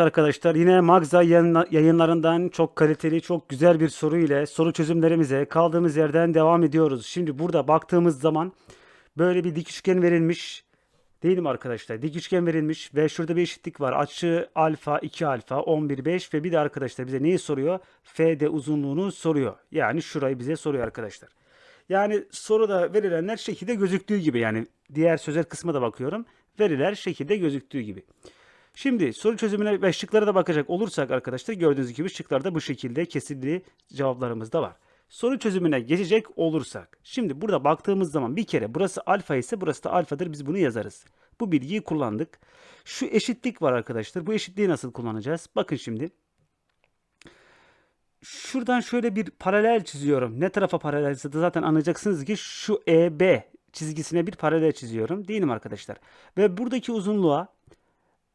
Arkadaşlar yine Magza yayınla- yayınlarından çok kaliteli, çok güzel bir soru ile soru çözümlerimize kaldığımız yerden devam ediyoruz. Şimdi burada baktığımız zaman böyle bir dik üçgen verilmiş. Değil mi arkadaşlar? Dik üçgen verilmiş ve şurada bir eşitlik var. Açı alfa 2 alfa 11 5 ve bir de arkadaşlar bize neyi soruyor? FD uzunluğunu soruyor. Yani şurayı bize soruyor arkadaşlar. Yani soruda verilenler şekilde gözüktüğü gibi yani diğer sözel kısma da bakıyorum. Veriler şekilde gözüktüğü gibi. Şimdi soru çözümüne ve şıklara da bakacak olursak arkadaşlar gördüğünüz gibi şıklarda bu şekilde kesildi cevaplarımız da var. Soru çözümüne geçecek olursak. Şimdi burada baktığımız zaman bir kere burası alfa ise burası da alfadır biz bunu yazarız. Bu bilgiyi kullandık. Şu eşitlik var arkadaşlar. Bu eşitliği nasıl kullanacağız? Bakın şimdi. Şuradan şöyle bir paralel çiziyorum. Ne tarafa paralelse de zaten anlayacaksınız ki şu EB çizgisine bir paralel çiziyorum. Değil mi arkadaşlar? Ve buradaki uzunluğa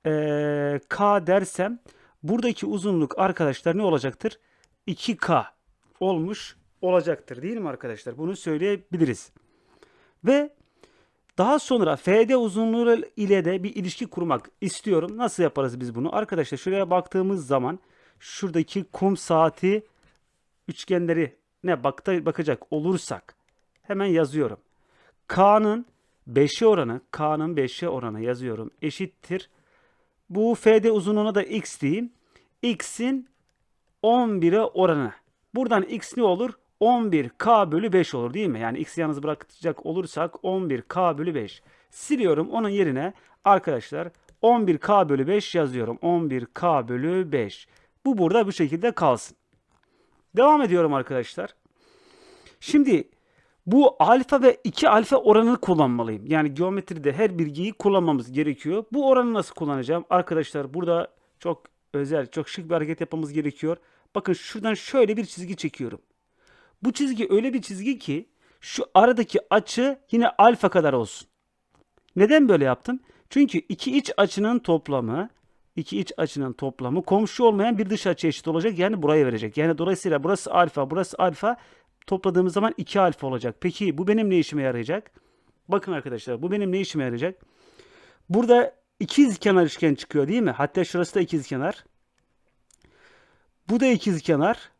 eee, K dersem buradaki uzunluk arkadaşlar ne olacaktır? 2K olmuş olacaktır değil mi arkadaşlar? Bunu söyleyebiliriz. Ve daha sonra FD uzunluğu ile de bir ilişki kurmak istiyorum. Nasıl yaparız biz bunu? Arkadaşlar şuraya baktığımız zaman şuradaki kum saati üçgenleri ne bakta, bakacak olursak hemen yazıyorum. K'nın 5'e oranı, K'nın 5'e oranı yazıyorum. Eşittir. Bu FD uzunluğuna da x diyeyim. X'in 11'e oranı. Buradan x ne olur? 11k bölü 5 olur değil mi? Yani x'i yalnız bırakacak olursak 11k bölü 5. Siliyorum onun yerine arkadaşlar 11k bölü 5 yazıyorum. 11k bölü 5. Bu burada bu şekilde kalsın. Devam ediyorum arkadaşlar. Şimdi bu alfa ve 2 alfa oranını kullanmalıyım. Yani geometride her bilgiyi kullanmamız gerekiyor. Bu oranı nasıl kullanacağım? Arkadaşlar burada çok özel, çok şık bir hareket yapmamız gerekiyor. Bakın şuradan şöyle bir çizgi çekiyorum. Bu çizgi öyle bir çizgi ki şu aradaki açı yine alfa kadar olsun. Neden böyle yaptım? Çünkü iki iç açının toplamı iki iç açının toplamı komşu olmayan bir dış açı eşit olacak. Yani buraya verecek. Yani dolayısıyla burası alfa, burası alfa topladığımız zaman 2 alfa olacak. Peki bu benim ne işime yarayacak? Bakın arkadaşlar bu benim ne işime yarayacak? Burada ikizkenar üçgen çıkıyor değil mi? Hatta şurası da ikizkenar. Bu da ikizkenar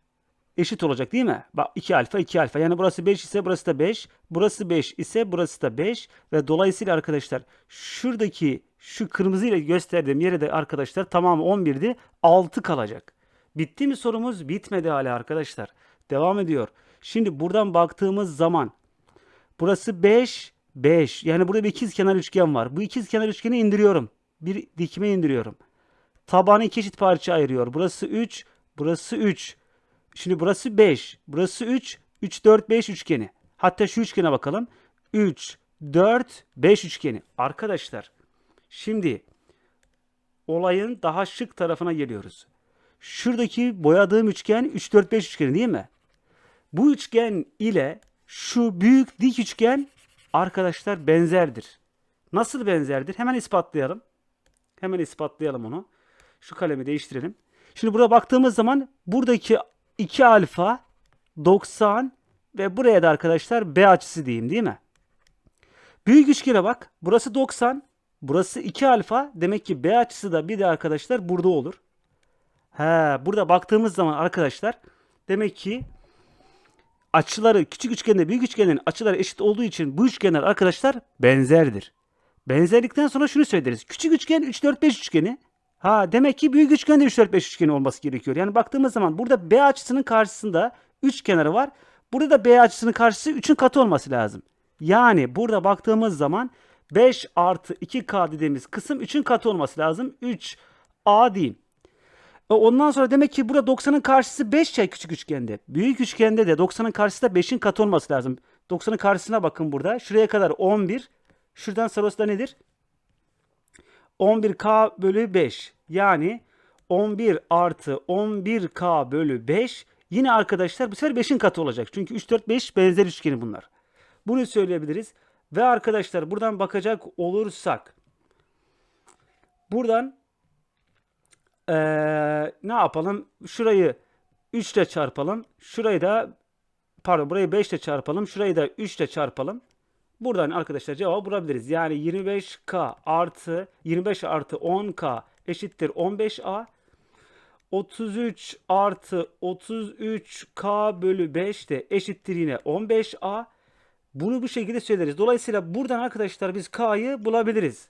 eşit olacak değil mi? Bak 2 alfa 2 alfa. Yani burası 5 ise burası da 5. Burası 5 ise burası da 5. Ve dolayısıyla arkadaşlar şuradaki şu kırmızı ile gösterdiğim yere de arkadaşlar tamamı 11'di. 6 kalacak. Bitti mi sorumuz? Bitmedi hala arkadaşlar. Devam ediyor. Şimdi buradan baktığımız zaman burası 5 5. Yani burada bir ikizkenar üçgen var. Bu ikizkenar üçgeni indiriyorum. Bir dikme indiriyorum. Tabanı iki eşit parça ayırıyor. Burası 3, burası 3. Şimdi burası 5, burası 3, 3 4 5 üçgeni. Hatta şu üçgene bakalım. 3 4 5 üçgeni. Arkadaşlar şimdi olayın daha şık tarafına geliyoruz. Şuradaki boyadığım üçgen 3 4 5 üçgeni değil mi? Bu üçgen ile şu büyük dik üçgen arkadaşlar benzerdir. Nasıl benzerdir? Hemen ispatlayalım. Hemen ispatlayalım onu. Şu kalemi değiştirelim. Şimdi burada baktığımız zaman buradaki 2 alfa 90 ve buraya da arkadaşlar B açısı diyeyim değil mi? Büyük üçgene bak. Burası 90. Burası 2 alfa. Demek ki B açısı da bir de arkadaşlar burada olur. He, burada baktığımız zaman arkadaşlar demek ki açıları küçük üçgende büyük üçgenin açıları eşit olduğu için bu üçgenler arkadaşlar benzerdir. Benzerlikten sonra şunu söyleriz. Küçük üçgen 3 4 5 üçgeni. Ha demek ki büyük üçgende 3 4 5 üçgeni olması gerekiyor. Yani baktığımız zaman burada B açısının karşısında 3 kenarı var. Burada da B açısının karşısı 3'ün katı olması lazım. Yani burada baktığımız zaman 5 artı 2K dediğimiz kısım 3'ün katı olması lazım. 3A diyeyim. Ondan sonra demek ki burada 90'ın karşısı 5 ya küçük üçgende. Büyük üçgende de 90'ın karşısı da 5'in katı olması lazım. 90'ın karşısına bakın burada. Şuraya kadar 11. Şuradan sonrası da nedir? 11K bölü 5. Yani 11 artı 11K bölü 5. Yine arkadaşlar bu sefer 5'in katı olacak. Çünkü 3, 4, 5 benzer üçgeni bunlar. Bunu söyleyebiliriz. Ve arkadaşlar buradan bakacak olursak. Buradan eee, ne yapalım? Şurayı 3 ile çarpalım. Şurayı da pardon burayı 5 ile çarpalım. Şurayı da 3 ile çarpalım. Buradan arkadaşlar cevabı bulabiliriz. Yani 25K artı 25 artı 10K eşittir 15A. 33 artı 33K bölü 5 de eşittir yine 15A. Bunu bu şekilde söyleriz. Dolayısıyla buradan arkadaşlar biz K'yı bulabiliriz.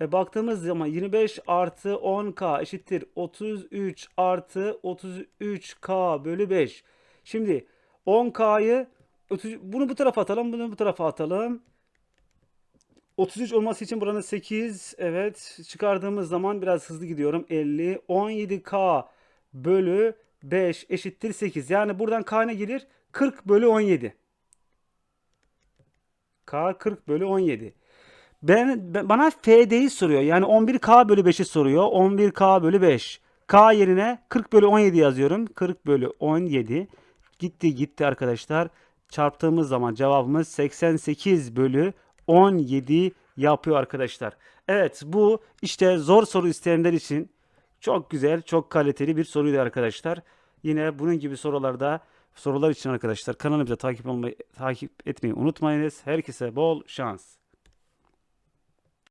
E, baktığımız zaman 25 artı 10K eşittir 33 artı 33K bölü 5. Şimdi 10K'yı bunu bu tarafa atalım, bunu bu tarafa atalım. 33 olması için buranın 8 evet çıkardığımız zaman biraz hızlı gidiyorum. 50 17k bölü 5 eşittir 8 yani buradan k ne gelir? 40 bölü 17 k 40 bölü 17 ben, ben- bana FD'yi soruyor yani 11k bölü 5'i soruyor 11k bölü 5 k yerine 40 bölü 17 yazıyorum 40 bölü 17 gitti gitti arkadaşlar çarptığımız zaman cevabımız 88 bölü 17 yapıyor arkadaşlar. Evet bu işte zor soru isteyenler için çok güzel, çok kaliteli bir soruydu arkadaşlar. Yine bunun gibi sorularda sorular için arkadaşlar kanalımıza takip olmayı takip etmeyi unutmayınız. Herkese bol şans.